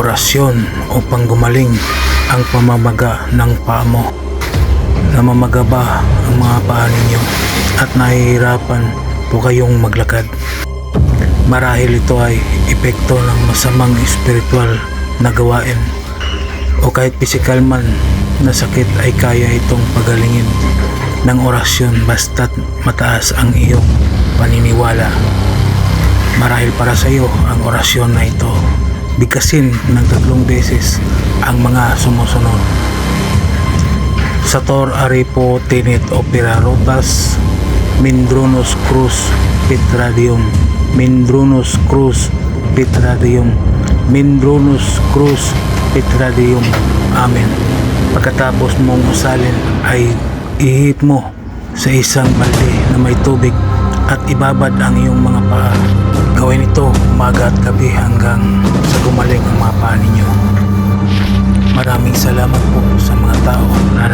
orasyon upang gumaling ang pamamaga ng paa mo. Namamaga ba ang mga paa ninyo at nahihirapan po kayong maglakad? Marahil ito ay epekto ng masamang espiritual na gawain o kahit pisikal man na sakit ay kaya itong pagalingin ng orasyon basta't mataas ang iyong paniniwala. Marahil para sa iyo ang orasyon na ito. Bigkasin ng tatlong beses ang mga sumusunod. Sator Aripo Tinit Opera Rotas Mindrunus Cruz Petradium Mindrunus Cruz Petradium Mindrunus Cruz Petradium Amen Pagkatapos mong usalin ay ihip mo sa isang balde na may tubig at ibabad ang iyong mga paa. Gawin ito umaga at gabi hanggang sa gumaling ang mga paa ninyo. Maraming salamat po sa mga tao na